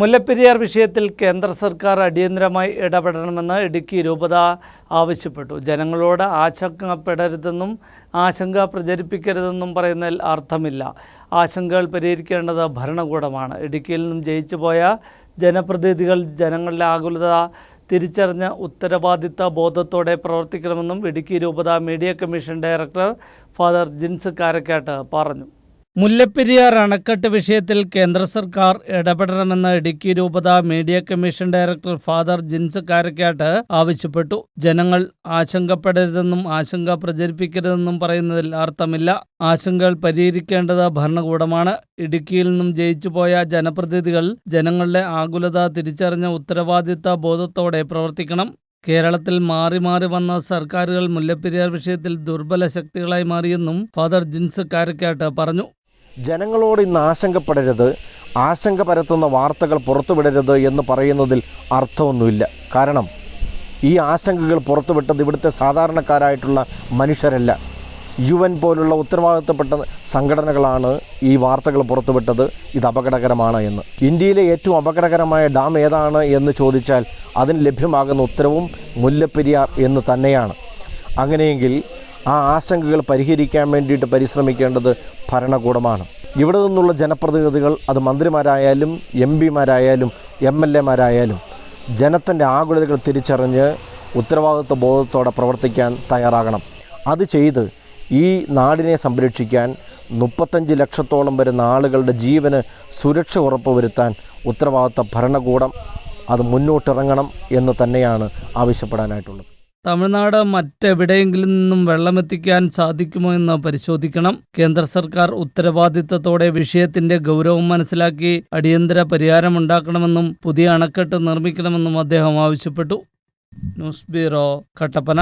മുല്ലപ്പെരിയാർ വിഷയത്തിൽ കേന്ദ്ര സർക്കാർ അടിയന്തരമായി ഇടപെടണമെന്ന് ഇടുക്കി രൂപത ആവശ്യപ്പെട്ടു. ജനങ്ങളോട് ആശങ്കപ്പെടരുതെന്നും ആശങ്ക പ്രചരിപ്പിക്കരുതെന്നും പറയുന്നതിൽ അർത്ഥമില്ല. ആശങ്കകൾ പരിഹരിക്കേണ്ടത് ഭരണകൂടമാണ്. ഇടുക്കിയിൽ നിന്നും ജയിച്ചുപോയ ജനപ്രതിനിധികൾ ജനങ്ങളുടെ ആകുലത തിരിച്ചറിഞ്ഞ ഉത്തരവാദിത്ത ബോധത്തോടെ പ്രവർത്തിക്കണമെന്നും ഇടുക്കി രൂപത media commission director father Jins Karakkattu പറഞ്ഞു. മുല്ലപ്പെരിയാർ അണക്കെട്ട് വിഷയത്തിൽ കേന്ദ്ര സർക്കാർ ഇടപെടണമെന്ന് ഇടുക്കി രൂപത media commission director father Jins Karakkattu ആവശ്യപ്പെട്ടു. ജനങ്ങൾ ആശങ്കപ്പെടരുതെന്നും ആശങ്ക പ്രചരിപ്പിക്കരുതെന്നും പറയുന്നതിൽ അർത്ഥമില്ല. ആശങ്കകൾ പരിഹരിക്കേണ്ടത് ഭരണകൂടമാണ്. ഇടുക്കിയിൽ നിന്നും ജയിച്ചുപോയ ജനപ്രതിനിധികൾ ജനങ്ങളുടെ ആകുലത തിരിച്ചറിഞ്ഞ ഉത്തരവാദിത്ത ബോധത്തോടെ പ്രവർത്തിക്കണം. കേരളത്തിൽ മാറി മാറി വന്ന സർക്കാരുകൾ മുല്ലപ്പെരിയാർ വിഷയത്തിൽ ദുർബല ശക്തികളായി മാറിയെന്നും ഫാദർ ജിൻസ് കാരക്കാട്ട് പറഞ്ഞു. ജനങ്ങളോട് ഇന്ന് ആശങ്കപ്പെടരുത് ആശങ്ക പരത്തുന്ന വാർത്തകൾ പുറത്തുവിടരുത് എന്ന് പറയുന്നതിൽ അർത്ഥമൊന്നുമില്ല. കാരണം ഈ ആശങ്കകൾ പുറത്തുവിട്ടത് ഇവിടുത്തെ സാധാരണക്കാരായിട്ടുള്ള മനുഷ്യരല്ല. യു എൻ പോലുള്ള ഉത്തരവാദിത്തപ്പെട്ട സംഘടനകളാണ് ഈ വാർത്തകൾ പുറത്തുവിട്ടത്. ഇത് അപകടകരമാണ് എന്ന്. ഇന്ത്യയിലെ ഏറ്റവും അപകടകരമായ ഡാം ഏതാണ് എന്ന് ചോദിച്ചാൽ അതിന് ലഭ്യമാകുന്ന ഉത്തരവും മുല്ലപ്പെരിയാർ എന്ന് തന്നെയാണ്. അങ്ങനെയെങ്കിൽ ആ ആശങ്കകൾ പരിഹരിക്കാൻ വേണ്ടിയിട്ട് പരിശ്രമിക്കേണ്ടത് ഭരണകൂടമാണ്. ഇവിടെ നിന്നുള്ള ജനപ്രതിനിധികൾ അത് മന്ത്രിമാരായാലും എം പിമാരായാലും എം എൽ എമാരായാലും ജനത്തിന്റെ ആകുലതകൾ തിരിച്ചറിഞ്ഞ് ഉത്തരവാദിത്വ ബോധത്തോടെ പ്രവർത്തിക്കാൻ തയ്യാറാകണം. അത് ചെയ്ത് ഈ നാടിനെ സംരക്ഷിക്കാൻ മുപ്പത്തഞ്ച് ലക്ഷത്തോളം വരുന്ന ആളുകളുടെ ജീവന് സുരക്ഷ ഉറപ്പുവരുത്താൻ ഉത്തരവാദിത്ത ഭരണകൂടം അത് മുന്നോട്ടിറങ്ങണം എന്ന് തന്നെയാണ് ആവശ്യപ്പെടാനായിട്ടുള്ളത്. തമിഴ്നാട് മറ്റെവിടെയെങ്കിലും നിന്നും വെള്ളമെത്തിക്കാൻ സാധിക്കുമോ എന്ന് പരിശോധിക്കണം. കേന്ദ്ര സർക്കാർ ഉത്തരവാദിത്തത്തോടെ വിഷയത്തിന്റെ ഗൗരവം മനസ്സിലാക്കി അടിയന്തര പരിഹാരമുണ്ടാക്കണമെന്നും പുതിയ അണക്കെട്ട് നിർമ്മിക്കണമെന്നും അദ്ദേഹം ആവശ്യപ്പെട്ടു. News bureau Kattappana.